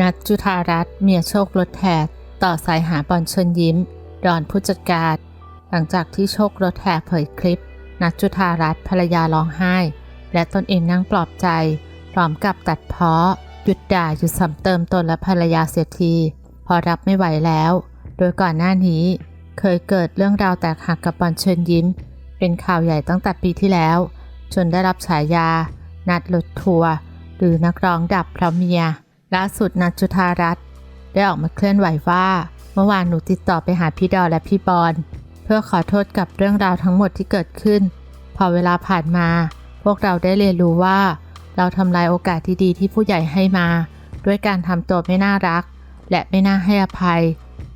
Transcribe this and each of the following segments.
นัดจุธารัตน์เมียโชครถแห่ต่อสายหาบอลเชิญยิ้ม ดอนผู้จัดการ หลังจากที่โชครถแห่เผยคลิป นัดจุธารัตน์ภรรยาร้องไห้ และตนเองนั่งปลอบใจ พร้อมกับตัดเพ้อหยุดด่าหยุดซ้ำเติมตนและภรรยาเสียที พอรับไม่ไหวแล้ว โดยก่อนหน้านี้ เคยเกิดเรื่องราวแตกหักกับบอลเชิญยิ้ม เป็นข่าวใหญ่ตั้งแต่ปีที่แล้ว จนได้รับฉายา นัดรถทัวร์หรือนักร้องดับเพราะเมีย ล่าสุดนัดจุธารัตน์ได้ออกมาเคลื่อนไหวว่า เมื่อวานหนูติดต่อไปหาพี่ดอและพี่บอลเพื่อขอโทษกับเรื่องราวทั้งหมดที่เกิดขึ้น พอเวลาผ่านมา พวกเราได้เรียนรู้ว่า เราทำลายโอกาสที่ดีที่ผู้ใหญ่ให้มา ด้วยการทำตัวไม่น่ารัก และไม่น่าให้อภัย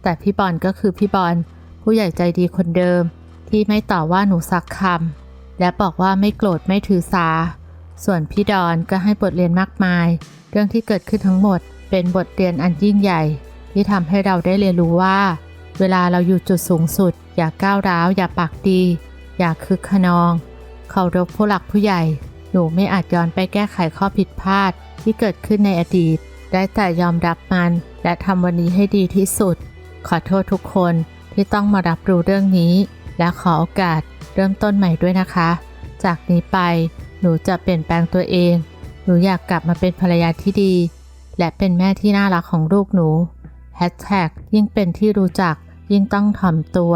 แต่พี่บอลก็คือพี่บอลผู้ใหญ่ใจดีคนเดิม ที่ไม่ต่อว่าหนูสักคำและบอกว่าไม่โกรธไม่ถือสา ส่วนพี่ดอนก็ให้บทเรียนมากมาย เรื่องที่เกิดขึ้นทั้งหมด เป็นบทเรียนอันยิ่งใหญ่ ที่ทำให้เราได้เรียนรู้ว่า เวลาเราอยู่จุดสูงสุด อย่าก้าวร้าว อย่าปากดี อย่าคึกขนอง เคารพผู้หลักผู้ใหญ่ หนูไม่อาจย้อนไปแก้ไขข้อผิดพลาด ที่เกิดขึ้นในอดีต ได้แต่ยอมรับมัน และทำวันนี้ให้ดีที่สุด ขอโทษทุกคนที่ต้องมารับรู้เรื่องนี้ และขอโอกาสเริ่มต้นใหม่ด้วยนะคะ จากนี้ไป หนูจะเปลี่ยนแปลงตัวเอง หนูอยากกลับมาเป็นภรรยาที่ดี และเป็นแม่ที่น่ารักของลูกหนูแฮชแท็กยิ่งเป็นที่รู้จักยิ่งต้องถ่อมตัว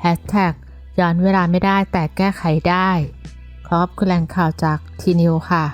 แฮชแท็กย้อนเวลาไม่ได้แต่แก้ไขได้ ขอบคุณแหล่งข่าวจากทีนิวค่ะ